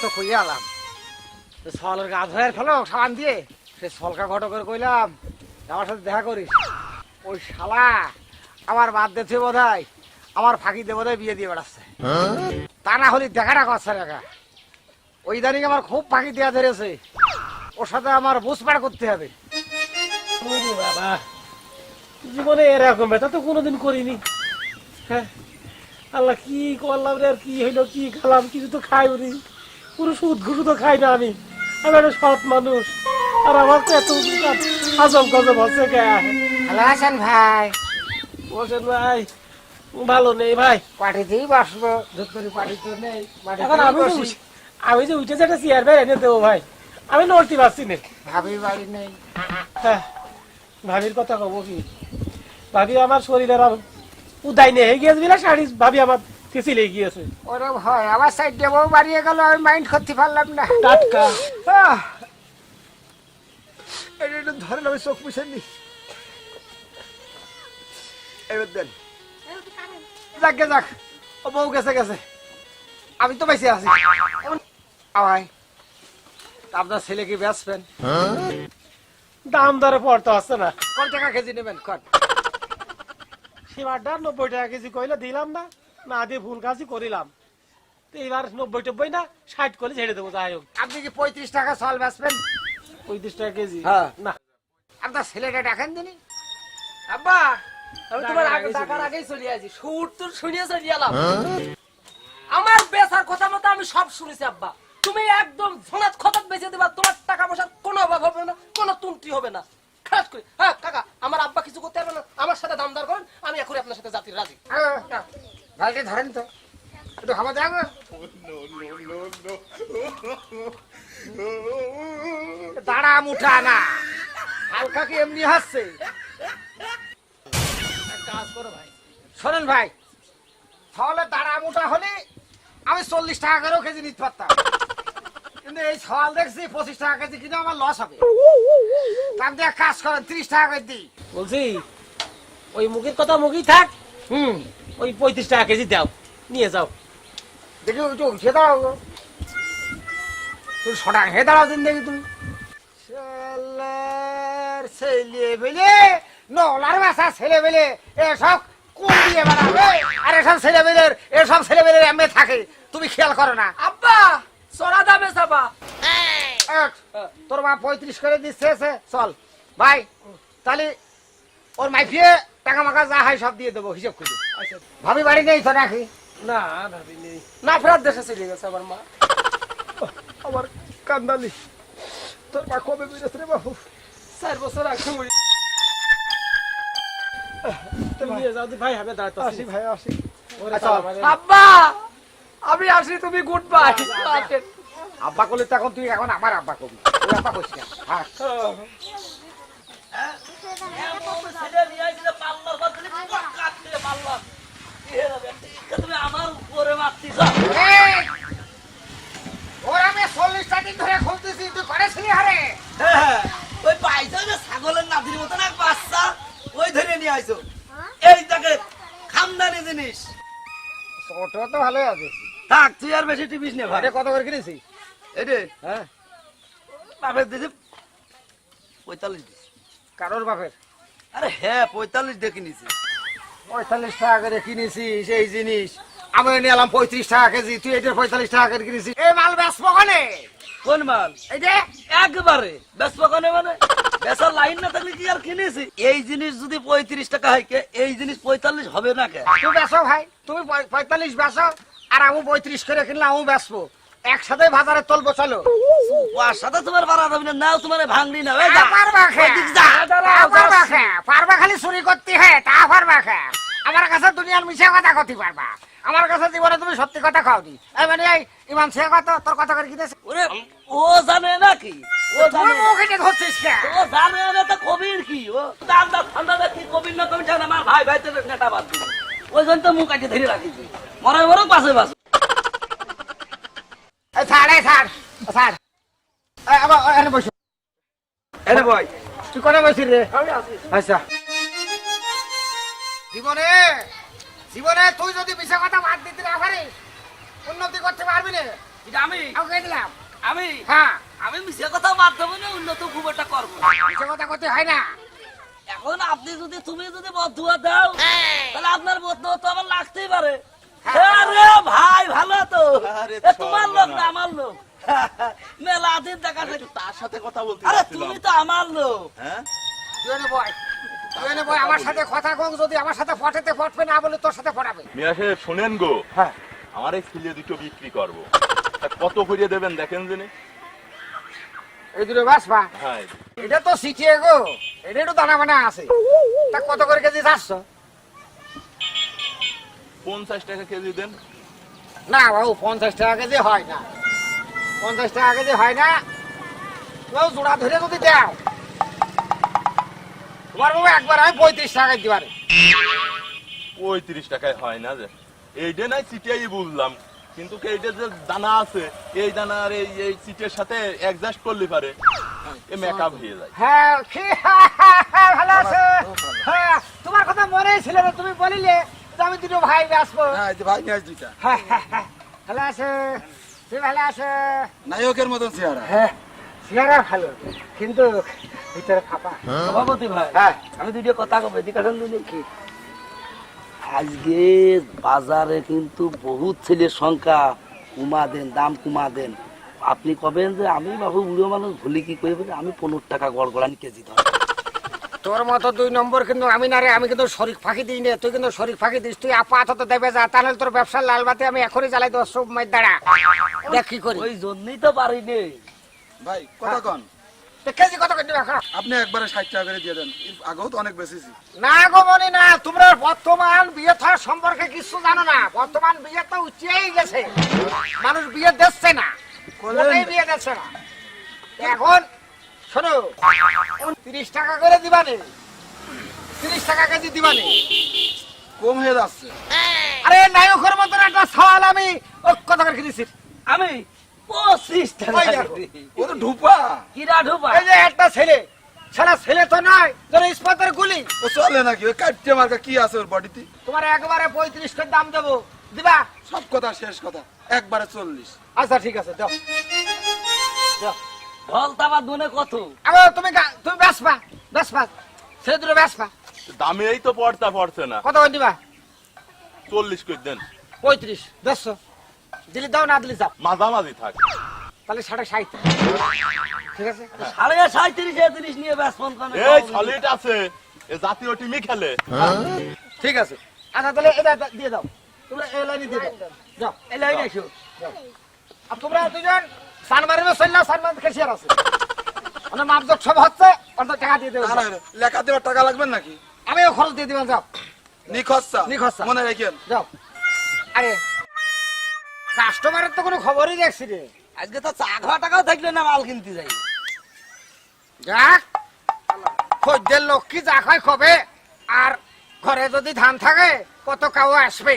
তো কইয়া আলাম। সলের গা ধোয়ার ফেলো সাবান দিয়ে। সে সলকা ঘটো করে কইলাম, আমার সাথে দেখা করিস। ওই শালা আমার বাদ দিচ্ছে বোধ আমার ফাঁকি দিয়ে বোধ বিয়ে দিয়ে বেড়াচ্ছে। তা না হলে দেখাটা করছে দেখা ওই দানিক আমার খুব ফাঁকি দেওয়া ধরেছে। ওর সাথে আমার বুঝপাড় করতে হবে। জীবনে এরকম ব্যথা তো কোনোদিন করিনি। হ্যাঁ আল্লাহ কি করলাম রে আর কি হইল, কি খেলাম, কিছু তো খাই উনি পুরো সুদ ঘুষু তো খাই না আমি। আমি একটা সৎ মানুষ। আর আমার তো এত আজম গজব হচ্ছে কে? ভালো আছেন ভাই? বলছেন ভাই। ভালো নেই ভাই। পার্টিতেই বাসবো। ধুতরি পার্টি নেই এখন আমি আমি যে উঠে যেটা চেয়ার বের এনে দেবো ভাই। আমি নড়তে পারছি না। ভাবি বাড়ি নেই। হ্যাঁ ভাবির কথা কব কি? ভাবি আমার শরীরের উদাই নেই। গিয়েছে বিনা শাড়ি ভাবি আমার ফিসিলে গিয়েছে ওরম হয় আবার সাইড দেবো বাড়িয়ে গেল আমি মাইন্ড করতে পারলাম না। টাটকা! এটা একটু ধরেন আমি চোখ মুছে নি এবার দেন। যাক গে যাক। ও বউ গেছে গেছে। আমি তো বেঁচে আছি। আওয়াই আপনার ছেলে কি বেচবেন? দাম দরে পড়তে হচ্ছে না। কত টাকা কেজি নেবেন? কন। সেবারটা নব্বই টাকা কেজি কইলে দিলাম না। না দিয়ে ভুল কাজই করিলাম। তো এবার নব্বই টব্বই না ষাট করে ছেড়ে দেবো যাই হোক। আপনি কি পঁয়ত্রিশ টাকা চাল বেচবেন? পঁয়ত্রিশ টাকা কেজি? হ্যাঁ। না। আপনার ছেলেটা ডাকেন দিনি আব্বা আমি তোমার আগে আগেই আগেই চলে আসি। সুর তুর শুনিয়ে চলে এলাম আমার বেচার কথা মতো আমি সব শুনেছি আব্বা। তুমি একদম ঝোনাত খতাত বেঁচে দেবা তোমার টাকা পয়সার কোনো অভাব হবে না কোনো তুন্তি হবে না। খাস করে। হ্যাঁ কাকা আমার আব্বা কিছু করতে পারবে না। আমার সাথে দামদার করেন আমি এখন আপনার সাথে জাতির রাজি। ভাইকে ধরেন তো। একটু খাবার দেবো দাঁড়া মুঠা না। হালকা কি এমনি হাসছে? কাজ করো ভাই। শোনেন ভাই তাহলে দাঁড়া মুঠা হলে আমি চল্লিশ টাকা করেও কেজি নিতে পারতাম। কিন্তু এই সওয়াল দেখছি পঁচিশ টাকা কেজি কিনে আমার লস হবে। তার দিয়ে এক কাজ করেন ত্রিশ টাকা করে দিই। বলছি ওই মুখের কথা মুখেই থাক। হুম। ওই পঁয়ত্রিশ টাকা কেজি দাও। নিয়ে যাও। দেখি একটু উঠে দাঁড়াও। তুমি সটাং হে দাঁড়াও দিন দেখি তুমি। ছেলের ছেলে বেলে নলার বাসা ছেলে বেলে এসব কোন দিয়ে বানাবে? আর এসব ছেলে বেলের এসব ছেলে বেলের এমনি থাকে। তুমি খেয়াল করো না। আব্বা চড়া দামে এক, তোর মা পঁয়ত্রিশ করে দিচ্ছে চল। ভাই তাহলে ওর মাইফিয়ে টাকা মাকা যা হয় সব দিয়ে দেবো হিসেব করে। আচ্ছা। ভাবি বাড়ি নেই তো নাকি? না ভাবি নেই। না ফেরার দেশে চলে গেছে আমার মা। আমার কান্দালি তোর মা কবে বেরোচ্ছে রে বাবু? চার বছর আগে মরি। ভাই হবে দাঁড়াতে আসি ভাই আসি। আচ্ছা, আব্বা আমি আসি তুমি গুড বাই আব্বা করলে তখন তুই এখন আমার আব্বা কবি আব্বা কইস না হ্যাঁ এই! ওর আমি চল্লিশটা দিন ধরে খুঁজতেছি তুই করেছিলি হারে? ওই পাইছো যে ছাগলের নাতির মতন এক বাচ্চা ওই ধরে নিয়ে আইছো। এই তাকে খামদানি জিনিস। ছোট তো ভালোই আছে। থাক তুই আর বেশি টিপিস নে ভাই। এটা কত করে কিনেছি? হ্যাঁ? বাপের দিছে পঁয়তাল্লিশ। কারোর বাপের? আরে হ্যাঁ পঁয়তাল্লিশ দিয়ে কিনেছি পঁয়তাল্লিশ টাকা করে কিনেছি সেই জিনিস। আমি নিলাম পঁয়ত্রিশ টাকা কেজি তুই এটা পঁয়তাল্লিশ টাকা করে কিনেছিস। এই মাল বেচবো কানে? কোন মাল? এই যে। একবারে। বেশ পকানে মানে? বেসার লাইন না থাকলে কি আর কিনেছি? এই জিনিস যদি পঁয়ত্রিশ টাকা হয় কে? এই জিনিস পঁয়তাল্লিশ হবে না কে? তুই বেচো ভাই তুমি পঁয়তাল্লিশ বেচো আর আমি পঁয়ত্রিশ করে কিনলে আমি বেচবো। একসাথে বাজারে তুলবো চলো। ওর সাথে তোমার বাড়া যাবে না নাও তোমার ভাঙলি না। পারবা খে। পারবা খে। পারবা খালি চুরি করতে হ্যাঁ তা পারবা খে। আমার কাছে দুনিয়ার মিশে কথা করতে পারবা। আমার কাছে জীবনে তুমি সত্যি কথা খাওনি এই মানে এই ইমান সে কথা তোর কথা করে কিনেছে ওরে ও জানে নাকি? ও তুই জানে মুখ ধরছিস কে ও জানে না তো কবির কি? ও ঠান্ডা ঠান্ডা দেখি কবির না কবির জানে আমার ভাই ভাই তো নেটা বাদ ওই জন্য তো মুখ আগে ধরে রাখিছি। মরে মরে পাশে পাশে ছাড় ছাড় ছাড় আবার এনে বসো। এনে বই তুই কোনে বসিস রে? আচ্ছা। জীবনে জীবনে তুই যদি মিশা কথা বাদ দিতে না পারিস উন্নতি করতে পারবি না। এটা আমি। দিলাম। আমি? হ্যাঁ। আমি মিশে কথা বাদ দেবো না উন্নত খুব একটা করব। কথা করতে হয় না। এখন আপনি যদি তুমি যদি বদুয়া দাও তাহলে আপনার বদুয়া তো আবার লাগতেই পারে। আরে ভাই ভালো তো। তোমার লোক না। আমার লোক। মেলা দিন দেখা তার সাথে কথা বলতে আরে তুমি তো আমার লোক। হ্যাঁ? বয়। আমার সাথে কথা যদি আমার সাথে ফটাতে ফটবে না বলে তোর সাথে ফটাবে। মিয়া সাহেব শোনেন গো। হ্যাঁ। আমার এই ছেলে দুটো বিক্রি করব। কত করে দেবেন দেখেন যিনি এই দুটো বাসবা হ্যাঁ। এটা তো সিটিয়ে গো। এটা একটু দানা বানা আছে। তা কত করে কেজি চাচ্ছ পঞ্চাশ টাকা কেজি দেন। না বাবু পঞ্চাশ টাকা কেজি হয় না। পঞ্চাশ টাকা কেজি হয় না। জোড়া ধরে যদি দাও। তোমার বাবু একবার আমি পঁয়ত্রিশ টাকা দিতে পারি পঁয়ত্রিশ টাকায় হয় না যে। এইটা নাই সিটিআই বুঝলাম কিন্তু এইটা যে দানা আছে এই দানা আর এই এই সিটের সাথে অ্যাডজাস্ট করলে পারে। এ মেকআপ হয়ে যায়। হ্যাঁ ভালো আছে। হ্যাঁ তোমার কথা মনে ছিল না তুমি বলিলে। আমি দুটো ভাই আসব। হ্যাঁ ভাই নিয়ে আস দুইটা। হ্যাঁ, হ্যাঁ। ভালো আছে? তুই ভালো আছে? নায়কের মতন চেহারা। হ্যাঁ চেহারা ভালো। কিন্তু ভিতরে ফাঁপা। সভাপতি ভাই হ্যাঁ। আমি দুটো কথা কব দুটো কি আজকে বাজারে কিন্তু বহুত ছেলের সংখ্যা। কুমা দেন দাম কুমা দেন। আপনি কবেন যে আমি বাবু বুড়ো মানুষ ভুলি কি বলে? আমি পনেরো টাকা গড় গড়ানি কেজি দাম তোর মতো দুই নম্বর কিন্তু আমি না রে আমি কিন্তু শরীর ফাঁকি দিই নে তুই কিন্তু শরীর ফাঁকি দিস তুই আপাতত দেবে যা তাহলে তোর ব্যবসার লাল বাতি আমি এখনই জ্বালাই দেবো সব মাই দাঁড়া। দেখ কি করি। ওই জন্যই তো পারিনি ভাই কথা কন। কেজি কত দিবে এখন? আপনি একবারে ষাট টাকা করে দিয়ে দেন আগেও তো অনেক বেশিছি না গো মনি না তোমরা বর্তমান বিয়ে থার সম্পর্কে কিছু জানো না বর্তমান বিয়ে তো উচিয়েই গেছে। মানুষ বিয়ে দিচ্ছে না কোনোটাই বিয়ে দিচ্ছে না। এখন শোনো তিরিশ টাকা করে দিবানে তিরিশ টাকা কেজি দিবানে কম হয়ে যাচ্ছে। আরে নায়কের মতন একটা সওয়াল আমি কত করে কিনেছি আমি পঁচিশ টাকা। ও তো ঢুপা। কিরা ঢুপা। এই যে একটা ছেলে সারা ছেলে তো নয় যেন ইস্পাতের গুলি। ও চলে নাকি? ওই কাটতে মার্কা কি আছে ওর বডিতে তোমার একবারে পঁয়ত্রিশ করে দাম দেবো। দিবা? সব কথা শেষ কথা। একবারে চল্লিশ। আচ্ছা ঠিক আছে দাও দাও দুনে কত? তুমি দামে এই তো পড়তা পড়ছে না। কত করে দিবা? চল্লিশ করে দেন। পঁয়ত্রিশ দিলি দাও না দিলি যাও। মাঝামাঝি থাক। তাহলে সাড়ে ষাট ঠিক আছে? সাড়ে সাঁত্রিশ তিরিশ নিয়ে ব্যাস ফোন করে এই সলিড আছে। এ জাতীয় টিমই খেলে। ঠিক আছে। আচ্ছা তাহলে এটা দিয়ে দাও। তোমরা এই লাইনে দিয়ে দাও। যাও। এই লাইন এসো। আর তোমরা দুজন সানমারিবে চললে সানমারি খেসিয়ার আছে। মাপজোক সব হচ্ছে অন্তত টাকা দিয়ে দেবো আর আর লেখা দেওয়ার টাকা লাগবে নাকি? আমিও খরচ দিয়ে দিবেন যাও। নিখরচা নিখরচা। মনে রাখেন যাও। আরে কাস্টমারের তো কোনো খবরই দেখছি রে। আজকে তো চা খাওয়া টাকাও থাকলে না মাল কিনতে যাই। যাক খদ্দের লক্ষ্মী যা খায় কবে আর ঘরে যদি ধান থাকে কত কাউ আসবে?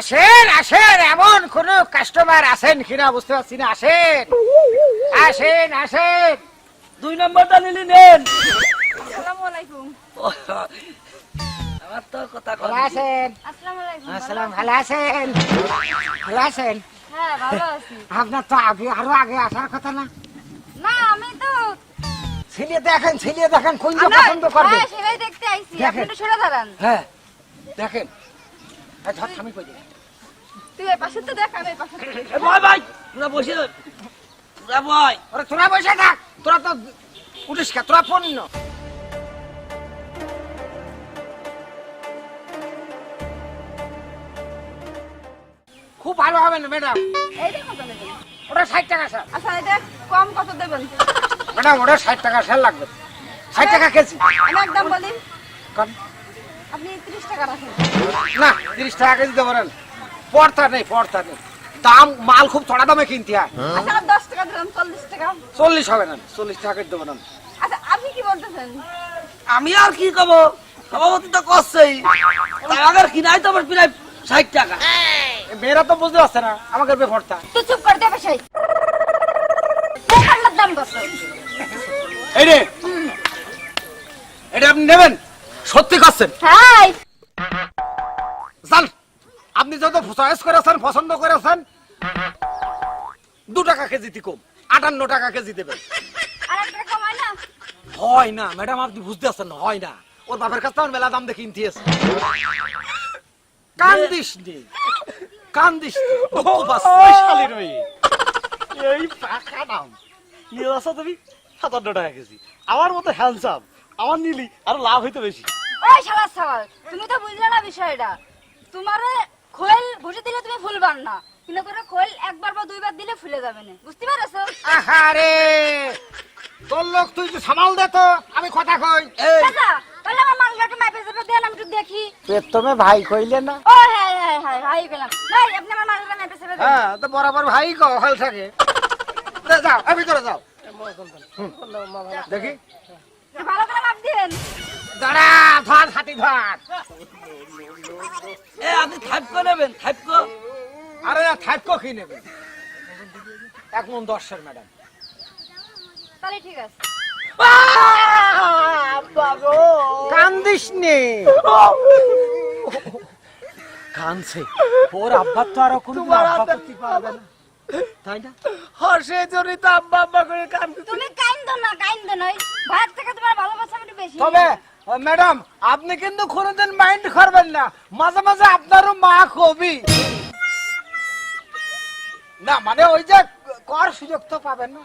আসেন আসেন এমন কোন কাস্টমার আসেন কিনা বুঝতে পারছি না আসেন। আসেন আসেন। দুই নম্বরটা নিলি নেন। আসসালামু আলাইকুম। আমার তো কথা আছেন? আসসালামু আলাইকুম আসসালাম ভালো আছেন? ভালো আছেন? হ্যাঁ ভালো আছি। আপনার তো আগে আরও আগে আসার কথা না? না আমি তো ছেলে দেখেন ছেলে দেখেন কোন যে পছন্দ করবে। হ্যাঁ সেটাই দেখতে আইছি। আপনি দেখেন। সরে দাঁড়ান। হ্যাঁ দেখেন। কই দে। তুই এই পাশে তো দেখ আমি পাশে তো দেখি। এ ভয় ভাই তোরা বসে তোরা ভয়। ওরে তোরা বসে থাক। তোরা তো উঠিস কে? তোরা পণ্য খুব ভালো হবে না ম্যাডাম? এইটা কত নেবেন ওটা ষাট টাকা স্যার। আচ্ছা এটা কম কত দেবেন? ম্যাডাম ওটা ষাট টাকা স্যার লাগবে। ষাট টাকা কেজি। আমি একদম বলি আপনি ত্রিশ টাকা রাখেন। না তিরিশ টাকা কেজি দেবো না পড়তা নেই পড়তা নেই। দাম মাল খুব চড়া দামে কিনতে হয়। আচ্ছা দশ টাকা দিলাম চল্লিশ টাকা। চল্লিশ হবে না চল্লিশ টাকা দেবো না। আচ্ছা আপনি কি বলতেছেন? আমি আর কি কব? সভাপতি তো করছেই। কিনাই তো আমার প্রায় ষাট টাকা। মেয়েরা তো বুঝতে পারছে না আমাকে বেফরতা তুই চুপ করে দেবে সেই দাম কত এই রে। এটা আপনি নেবেন? সত্যি করছেন? জান আপনি যত চয়েস করেছেন পছন্দ করেছেন দু টাকা কেজিতে কম আটান্ন টাকা কেজি দেবেন। হয় না ম্যাডাম আপনি বুঝতে পারছেন হয় না। ওর বাপের কাছে আমার মেলা দাম দিয়ে কিনতে এসে কান্দিস নি কান্দিস। দুঃখ এই পাকা দাম। নিয়ে যাচ্ছ তুমি সাতান্ন টাকা কেজি। আমার মতো হ্যান্ডসাম আমার নিলি আর লাভ হইতে বেশি। ওই শালা সাল তুমি তো বুঝলে না বিষয়টা। তোমারে খোল ভুষে দিলে তুমি ফুলবার না। কিন্তু করে খোল একবার বা দুইবার দিলে ফুলে যাবে না। বুঝতে পারছ? আহারে! তোর লোক তুই তো সামাল দে তো আমি কথা কই। চাচা তাহলে আমার মালটাকে মাপে যাবে দেন আমি একটু দেখি। তুমি ভাই কইলে না। ও হ্যাঁ হ্যাঁ হ্যাঁ ভাই গেলাম ভাই আপনি আমার মালটা মাপে যাবে হ্যাঁ তো বরাবর ভাই কো হল থাকে। যাও এ ভিতরে যাও। দেখি। ভালো করে মাপ দিবেন দাঁড়া ধর হাতি ধর। এ আপনি থাইপ নেবেন থাইপ আরে না থাকো কি নেবে এক মন দশের ম্যাডাম। তাহলে ঠিক আছে। কান্দিস নে। কানছে ওর আব্বা তো আর কোনো আব্বা করতে পারবে না। তাই না? হর্ষে জড়িত আব্বা আব্বা করে কান তুমি কাইন্দ না কাইন্দ নয় ভাইয়ের থেকে তোমার ভালোবাসা বেশি। তবে ম্যাডাম আপনি কিন্তু কোনোদিন মাইন্ড করবেন না। মাঝে মাঝে আপনারও মা কবি না মানে ওই যে কর সুযোগ তো পাবেন না।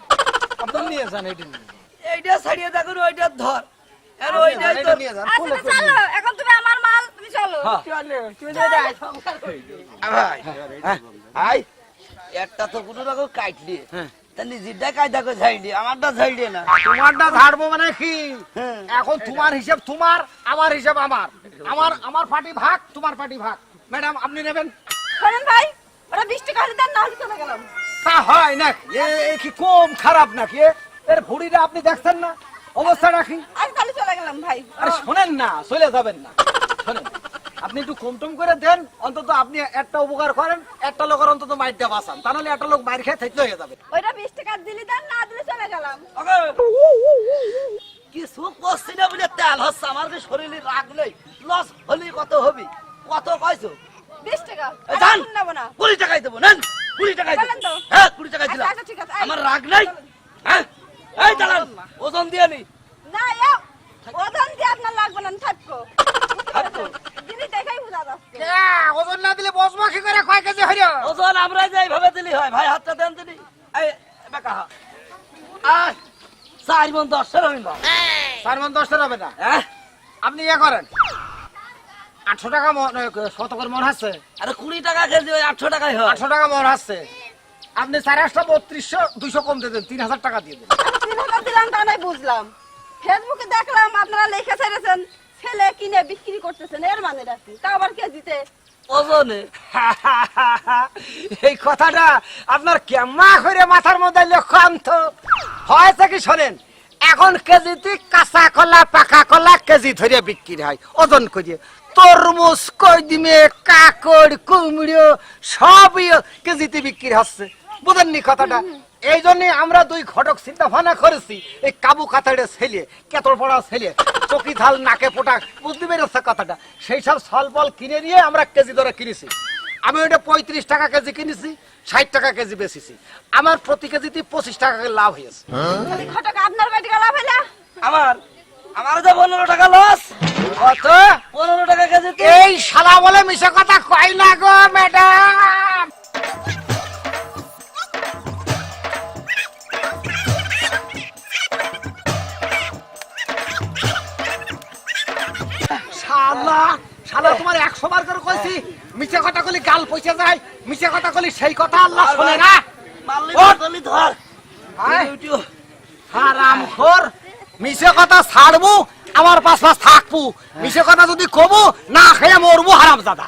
আপনি নিয়ে যান এটা এইটা ছাড়িয়ে দেখুন ওইটা ধর। আর ওইটাই তো নিয়ে যান আচ্ছা করে চলো এখন তুমি আমার মাল তুমি চলো। ভাই ভাই একটা তো কোনো রকম কাটলি। কায়দা করে আমারটা না তোমারটা ঝাড়বো মানে কি? হ্যাঁ। এখন তোমার হিসাব তোমার আমার হিসাব আমার। আমার আমার পার্টি ভাগ তোমার পার্টি ভাগ। ম্যাডাম আপনি নেবেন? ভাই ওরা বিশ টাকা দেন না হলে চলে গেলাম। তা হয় না এ কি কম খারাপ নাকি? এর ভুড়িটা আপনি দেখছেন না? অবস্থা রাখি আজ তাহলে চলে গেলাম ভাই। আরে শোনেন না চলে যাবেন না। শোনেন। আপনি একটু কম টম করে দেন অন্তত আপনি একটা উপকার করেন একটা লোকের অন্তত মাইরটা বাঁচান তা নাহলে একটা লোক মাইর খেয়ে থাকতে হয়ে যাবে। ওইটা বিশ টাকা দিলে দেন না দিলে চলে গেলাম। কিছু করছি না বলে তেল হচ্ছে আমার যে শরীরে রাগ নেই লস হলি কত হবি? কত কয়ছো? বিশ টাকা। কুড়ি টাকাই দেবো নেন কুড়ি টাকাই দেবো। হ্যাঁ কুড়ি টাকাই দিলাম। আচ্ছা, আচ্ছা, ঠিক আছে, আমার রাগ নেই? হ্যাঁ? এই ওজন দিয়ে নি। না ওজন দিয়ে আপনার লাগবে না থাকব ওজন না দিলে বসবো কি করে কয় কেজি হইল ওজন আমরা যে এইভাবে দিলি হয় ভাই হাতটা দেন দিলি এই বেকা হা। চার মন দশের চার মন হবে না? হ্যাঁ? আপনি ইয়ে করেন। আটশো টাকা মন শত করে মন হচ্ছে আরে কুড়ি টাকা কেজি ওই আটশো টাকাই হয়। আটশো টাকা মন হচ্ছে আপনি চার একশো বত্রিশশো দুইশো কম দিয়ে দেন তিন হাজার টাকা দিয়ে দেন। তিন হাজার দিলাম তা নাই বুঝলাম। ফেসবুকে দেখলাম আপনারা লেখা ছেড়েছেন ছেলে কিনে বিক্রি করতেছেন এর মানে রাখি তা আবার কেজিতে ওজনে এই কথাটা আপনার কেমা করে মাথার মধ্যে লক্ষ্যান্ত হয়েছে কি শোনেন এখন কেজিতে কাঁচা কলা পাকা কলা কেজি ধরে বিক্রি হয়। ওজন করিয়ে। তরমুজ কইদিমে কাকড় কুমড়ো সবই কেজিতে বিক্রি হচ্ছে। বুঝেননি কথাটা? এই জন্য আমরা দুই ঘটক চিন্তা ভাবনা করেছি এই কাবু কাতাড়ে ছেলে কেতল পড়া ছেলে চকি ঝাল নাকে পোটা বুঝতে পেরেছে কথাটা? সেই সব ফল ফল কিনে নিয়ে আমরা কেজি ধরে কিনেছি। আমি ওটা পঁয়ত্রিশ টাকা কেজি কিনেছি ষাট টাকা কেজি বেচেছি। আমার প্রতি কেজিতে পঁচিশ টাকা লাভ হয়েছে। খটক আপনার গেলা ফেলা আমার আমার যে পনেরো টাকা লস কত? পনেরো টাকা কেজিতে? এই শালা বলে মিশে কথা কয় না গো ম্যাডাম শালা শালা তোমার একশো বার করে কইছি মিছে কথা কলি গাল পয়সা যায় মিছে কথা কলি সেই কথা আল্লাহ শোনে না। তুমি। ধর। হারাম খোর মিছে কথা ছাড়বো আমার পাশ পাশ থাকব। মিছে কথা যদি কমু না খেয়ে মরবো হারাম দাদা